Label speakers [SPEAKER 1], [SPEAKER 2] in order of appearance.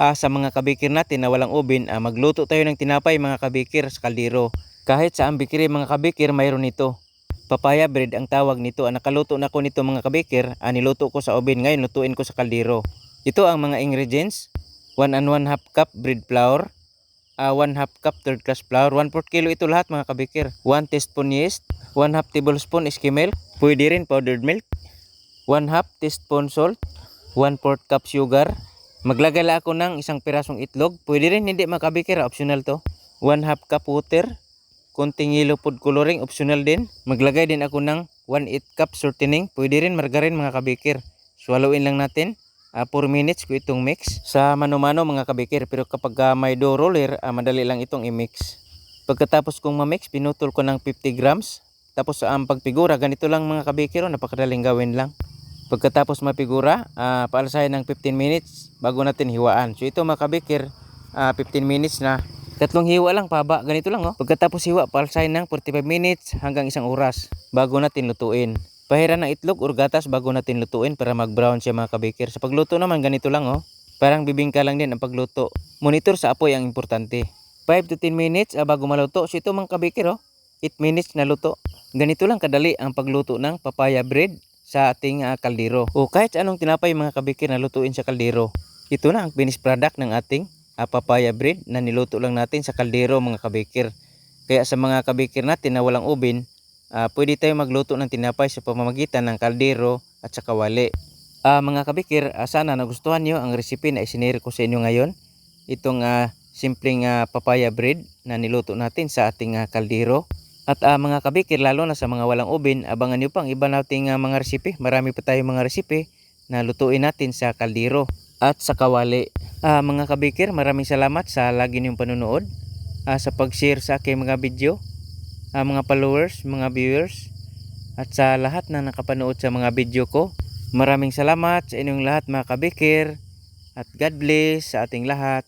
[SPEAKER 1] Ah, sa mga kabikir natin na walang oven, ah, magluto tayo ng tinapay mga kabikir sa kaldero. Kahit sa ambikiri mga kabikir, mayroon ito. Papaya bread ang tawag nito. Ah, nakaluto na ko nito mga kabikir. Ah, niluto ko sa oven. Ngayon, lutuin ko sa kaldero. Ito ang mga ingredients. 1 and 1 half cup bread flour. Ah, 1 half cup third class flour. 1 4 kilo ito lahat mga kabikir. 1 teaspoon yeast. 1 half tablespoon skim milk. Pwede rin powdered milk. 1 half teaspoon salt. 1 4 cup sugar. Maglagay ako ng isang pirasong itlog. Pwede rin hindi mga kabikir. Optional to. 1 half cup water. Konting yellow food coloring. Optional din. Maglagay din ako ng 1 8 cup shortening. Pwede rin margarin mga kabikir. Swallowin lang natin. Ah, 4 minutes ko itong mix sa mano-mano mga kabikir pero kapag ah, may dough roller ah, madali lang itong i-mix pagkatapos kong ma-mix pinutol ko ng 50 grams tapos ang pagpigura ganito lang mga kabikir oh, napakadaling gawin lang pagkatapos mapigura ah, paalasahin ng 15 minutes bago natin hiwaan so ito mga kabikir ah, 15 minutes na tatlong hiwa lang paba ganito lang oh pagkatapos hiwa paalasahin ng 45 minutes hanggang isang oras bago natin lutuin Pahiran ng itlog or gatas bago natin lutuin para mag-brown siya mga kabikir. Sa pagluto naman ganito lang oh. Parang bibingka lang din ang pagluto. Monitor sa apoy ang importante. 5 to 10 minutes ah, bago maluto. So ito mga kabikir oh. 8 minutes na luto. Ganito lang kadali ang pagluto ng papaya bread sa ating ah, kaldero. O kahit anong tinapay mga kabikir na lutuin sa kaldero. Ito na ang finished product ng ating ah, papaya bread na niluto lang natin sa kaldero mga kabikir. Kaya sa mga kabikir natin na walang oven, ah, pwede tayo magluto ng tinapay sa pamamagitan ng kaldero at sa kawali. Ah, mga kabikir, ah, sana nagustuhan nyo ang recipe na isinare ko sa inyo ngayon. Itong ah, simpleng ah, papaya bread na niluto natin sa ating ah, kaldero. At ah, mga kabikir, lalo na sa mga walang oven, abangan nyo pang iba nating ah, mga recipe. Marami pa tayong mga recipe na lutuin natin sa kaldero at sa kawali. Ah, mga kabikir, maraming salamat sa lagi niyong panunood. Ah, sa pag-share sa aking mga video ah, mga followers, mga viewers, at sa lahat na nakapanood sa mga video ko. Maraming salamat sa inyong lahat mga kabikir, at God bless sa ating lahat.